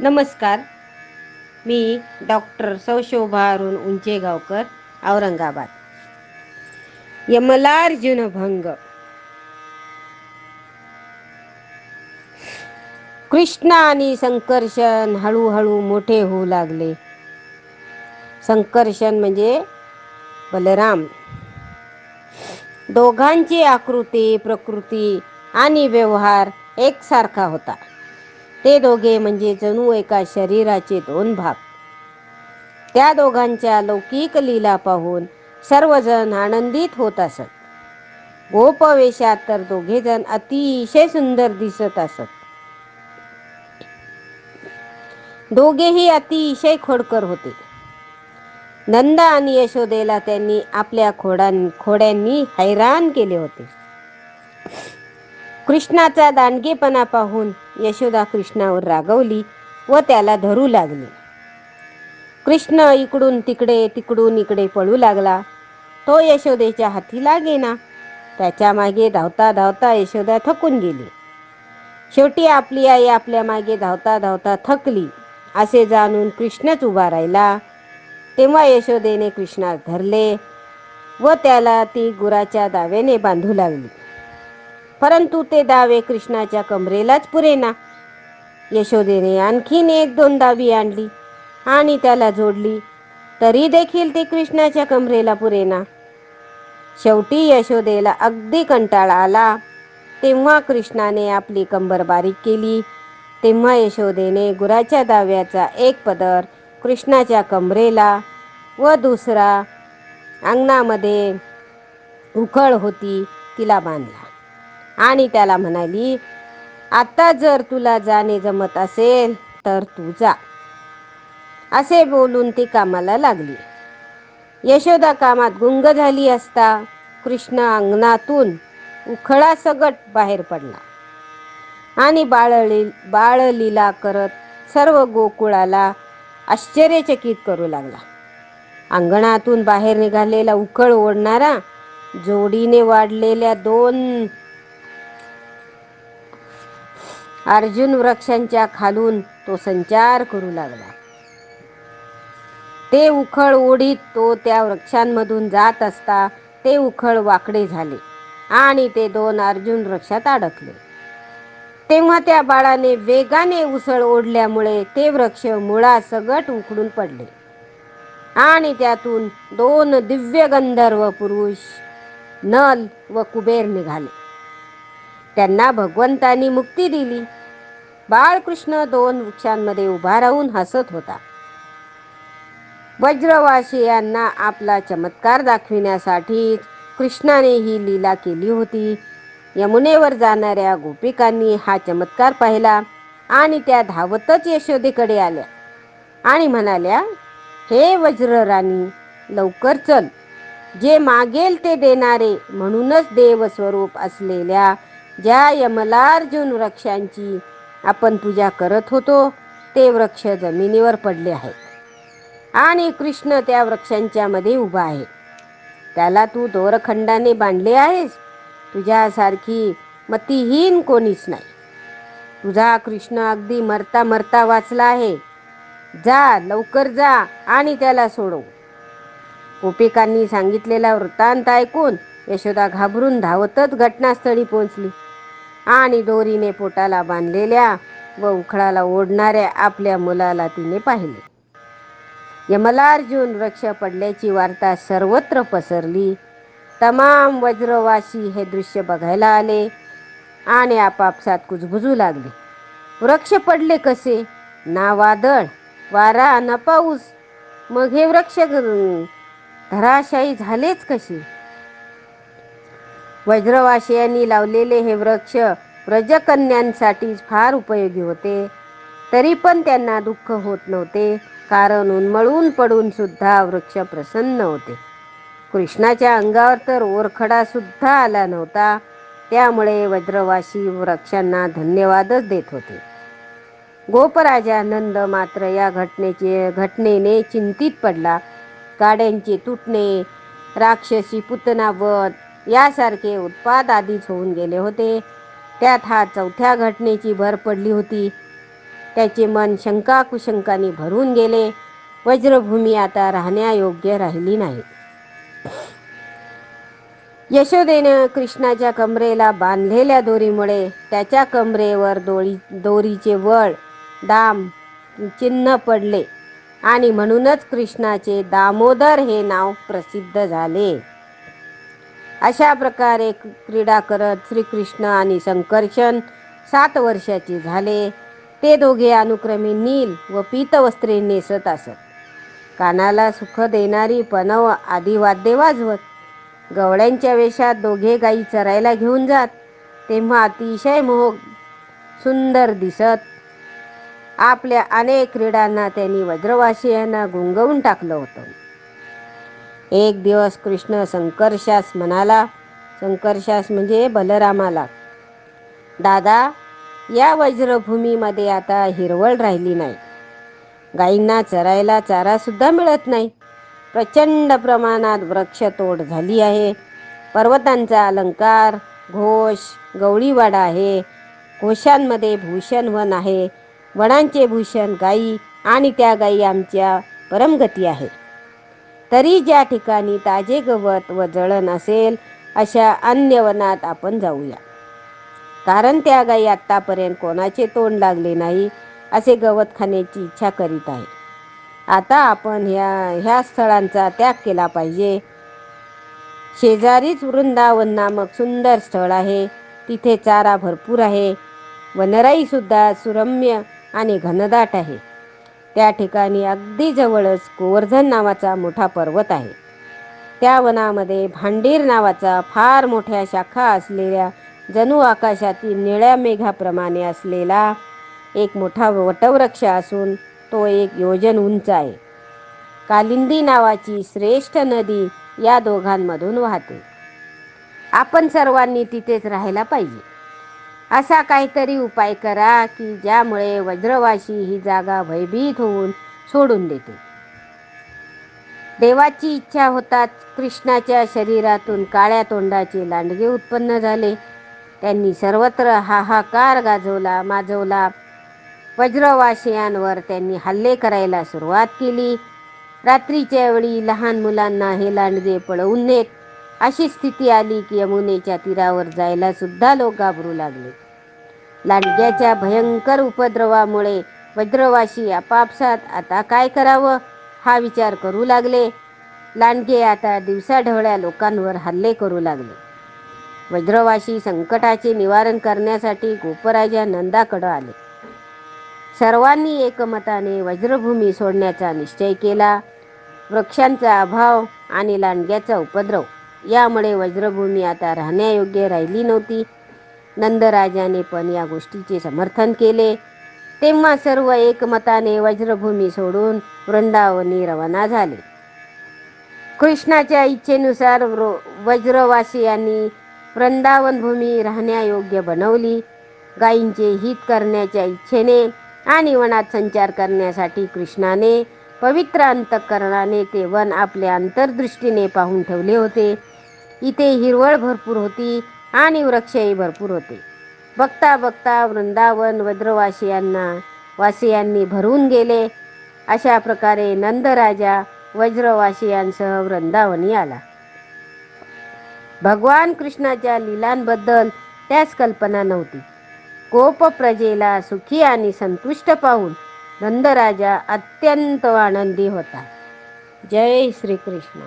नमस्कार. मी डॉक्टर सौशोभा अरुण उंचेगावकर औरंगाबाद. यमलार्जुन भंग. कृष्ण आणि संकर्षण हळूहळू मोठे होऊ लागले. संकर्षण म्हणजे बलराम. दोघांची आकृती प्रकृती आणि व्यवहार एकसारखा होता. ते दोघे म्हणजे जणू एका शरीराचे दोन भाग. त्या दोघांच्या लौकिक लीला पाहून सर्वजण आनंदित होत असत. गोपवेशात तर दोघेजण अतिशय सुंदर दिसत असत. दोघेही अतिशय खोडकर होते. नंद आणि यशोदेला त्यांनी आपल्या खोडां खोड्यांनी हैराण केले होते. कृष्णाचा दांडगेपणा पाहून यशोदा कृष्णावर रागवली व त्याला धरू लागली. कृष्ण इकडून तिकडे तिकडून इकडे पळू लागला. तो यशोदेच्या हाती लागेना त्याच्यामागे धावता धावता यशोदा थकून गेली. शेवटी आपली आई आपल्या मागे धावता धावता थकली. असे जाणून कृष्णच उभा राहिला. तेव्हा यशोदेने कृष्णास धरले व त्याला ती गुराच्या दाव्याने बांधू लागली. परंतु ते दावे कृष्णाच्या कमरेलाच पुरेना. यशोदेने आणखीन एक दोन दावी आणली आणि त्याला जोडली. तरी देखील ती कृष्णाच्या कमरेला पुरेना. शेवटी यशोदेला अगदी कंटाळा आला. तेव्हा कृष्णाने आपली कंबर बारीक केली. तेव्हा यशोदेने गुराच्या दाव्याचा एक पदर कृष्णाच्या कमरेला व दुसरा अंगणामध्ये उखळ होती तिला बांधला. आणि त्याला म्हणाली आता जर तुला जाणे जमत असेल तर तू जा. असे बोलून ती कामाला लागली. यशोदा कामात गुंग झाली असता कृष्ण अंगणातून उखळा सगट बाहेर पडला. आणि बाळली बाळलीला करत सर्व गोकुळाला आश्चर्यचकित करू लागला. अंगणातून बाहेर निघालेला उखळ ओढणारा जोडीने वाढलेल्या दोन अर्जुन वृक्षांच्या खालून तो संचार करू लागला. ते उखळ ओढीत तो त्या वृक्षांमधून जात असता ते उखळ वाकडे झाले आणि ते दोन अर्जुन वृक्षात अडकले. तेव्हा त्या बाळाने वेगाने उसळ ओढल्यामुळे ते वृक्ष मुळा सगट उकडून पडले आणि त्यातून दोन दिव्य गंधर्व पुरुष नल व कुबेर निघाले. त्यांना भगवंतांनी मुक्ती दिली. बाळकृष्ण दोन वृक्षांमध्ये उभा राहून हसत होता. वज्रवासियांना आपला चमत्कार दाखविण्यासाठी कृष्णाने ही लीला केली होती. यमुनेवर जाणाऱ्या गोपिकांनी हा चमत्कार पाहिला आणि त्या धावतच यशोदेकडे आल्या आणि म्हणाल्या हे वज्र राणी लवकर चल. जे मागेल ते देणारे म्हणूनच देव स्वरूप असलेल्या ज्या यमलार्जुन वृक्षांची आपण पूजा करत होतो ते वृक्ष जमिनीवर पडले आहेत. आणि कृष्ण त्या वृक्षांच्या मध्ये उभा आहे. त्याला तू दोरखंडाने बांधले आहेस? तुझ्यासारखी मतीहीन कोणीच नाही. तुझा कृष्ण अगदी मरता मरता वाचला आहे. जा लवकर जा आणि त्याला सोडव. गोपिकांनी सांगितलेला वृत्तांत ऐकून यशोदा घाबरून धावतच घटनास्थळी पोहोचली. आणि दोरीने पोटाला बांधलेल्या व उखळाला ओढणाऱ्या आपल्या मुलाला तिने पाहिले. यमलार्जुन वृक्ष पडल्याची वार्ता सर्वत्र पसरली. तमाम वज्रवासी हे दृश्य बघायला आले आणि आपापसात कुजबुजू लागले. वृक्ष पडले कसे? ना वादळ वारा ना पाऊस. मग हे वृक्ष धराशायी झालेच कसे? वज्रवासियांनी लावलेले हे वृक्ष व्रजकन्यांसाठी फार उपयोगी होते. तरी पण त्यांना दुःख होत नव्हते. कारण उन्मळून पडून सुद्धा वृक्ष प्रसन्न होते. कृष्णाच्या अंगावर तर ओरखडा सुद्धा आला नव्हता. त्यामुळे वज्रवासी वृक्षांना धन्यवादच देत होते. गोपराजानंद मात्र या घटनेचे घटनेने चिंतित पडला. गाड्यांचे तुटणे राक्षसी पुतनावध यासारखे उत्पाद आधीच होऊन गेले होते. त्यात हा चौथ्या घटनेची भर पडली होती. त्याचे मन शंका कुशंकाने भरून गेले. वज्रभूमी आता राहण्यायोग्य राहिली नाही. यशोदेनं कृष्णाच्या कमरेला बांधलेल्या दोरीमुळे त्याच्या कमरेवर दोरी दोरीचे वळ दाम चिन्ह पडले आणि म्हणूनच कृष्णाचे दामोदर हे नाव प्रसिद्ध झाले. अशा प्रकारे क्रीडा करत श्रीकृष्ण आणि संकर्षण सात वर्षाचे झाले. ते दोघे अनुक्रमे नील व पीतवस्त्रे नेसत असत. कानाला सुख देणारी पनव आदी वाद्ये वाजवत. गवळ्यांच्या वेशात दोघे गाई चरायला घेऊन जात. तेव्हा अतिशय मोह सुंदर दिसत. आपल्या अनेक क्रीडांना त्यांनी वज्रवासियांना गुंगवून टाकलं होतं. एक दिवस कृष्ण शंकरशास म्हणाला शंकरशास म्हणजे बलरामाला दादा या वज्रभूमीमध्ये आता हिरवळ राहिली नाही. गाईंना चरायला चारा सुद्धा मिळत नाही. प्रचंड प्रमाणात वृक्षतोड झाली आहे. पर्वतांचा अलंकार घोष गवळीवाडा आहे. घोषांमध्ये भूषण वन आहे. वनांचे भूषण गाई आणि त्या गाई आमच्या परमगती आहे तरी ज्या ठिकाणी ताजे गवत व जळण असेल अशा अन्य वनात आपण जाऊया. कारण त्या गायी आत्तापर्यंत कोणाचे तोंड लागले नाही असे गवत खाण्याची इच्छा करीत आहे. आता आपण ह्या ह्या स्थळांचा त्याग केला पाहिजे. शेजारीच वृंदावन नामक सुंदर स्थळ आहे. तिथे चारा भरपूर आहे. वनराईसुद्धा सुरम्य आणि घनदाट आहे. त्या ठिकाणी अगदी जवळच गोवर्धन नावाचा मोठा पर्वत आहे. त्या वनामध्ये भांडीर नावाचा फार मोठ्या शाखा असलेल्या जणू आकाशातील निळ्या मेघाप्रमाणे असलेला एक मोठा वटवृक्ष असून तो एक योजन उंच आहे. कालिंदी नावाची श्रेष्ठ नदी या दोघांमधून वाहते. आपण सर्वांनी तिथेच राहायला पाहिजे. असा काहीतरी उपाय करा की ज्यामुळे वज्रवाशी ही जागा भयभीत होऊन सोडून देते. देवाची इच्छा होताच कृष्णाच्या शरीरातून काळ्या तोंडाचे लांडगे उत्पन्न झाले. त्यांनी सर्वत्र हाहाकार गाजवला माजवला. वज्रवासियांवर त्यांनी हल्ले करायला सुरुवात केली. रात्रीच्या वेळी लहान मुलांना हे लांडगे पळवून नेत अशी स्थिती आली की यमुनेच्या तीरावर जायला सुद्धा लोक घाबरू लागले. लांडग्याच्या भयंकर उपद्रवामुळे वज्रवाशी आपापसात आता काय करावं हा विचार करू लागले. लांडगे आता दिवसाढवळ्या लोकांवर हल्ले करू लागले. वज्रवाशी संकटाचे निवारण करण्यासाठी गोपराजा नंदाकडं आले. सर्वांनी एकमताने वज्रभूमी सोडण्याचा निश्चय केला. वृक्षांचा अभाव आणि लांडग्याचा उपद्रव यामुळे वज्रभूमी आता राहण्यायोग्य राहिली नव्हती. नंदराजाने पण या गोष्टीचे समर्थन केले. तेव्हा सर्व एकमताने वज्रभूमी सोडून वृंदावनी रवाना झाले. कृष्णाच्या इच्छेनुसार वज्रवासियांनी वृंदावन भूमी राहण्यायोग्य बनवली. गायींचे हित करण्याच्या इच्छेने आणि वनात संचार करण्यासाठी कृष्णाने पवित्र अंतकरणाने ते वन आपल्या अंतर्दृष्टीने पाहून ठेवले होते. इथे हिरवळ भरपूर होती आणि वृक्षही भरपूर होते. बघता बघता वृंदावन वज्रवासियांना वासियांनी भरून गेले. अशा प्रकारे नंदराजा वज्रवासियांसह वृंदावनी आला. भगवान कृष्णाच्या लिलांबद्दल त्यास कल्पना नव्हती. कोप प्रजेला सुखी आणि संतुष्ट पाहून नंदराजा अत्यंत आनंदी होता. जय श्रीकृष्ण.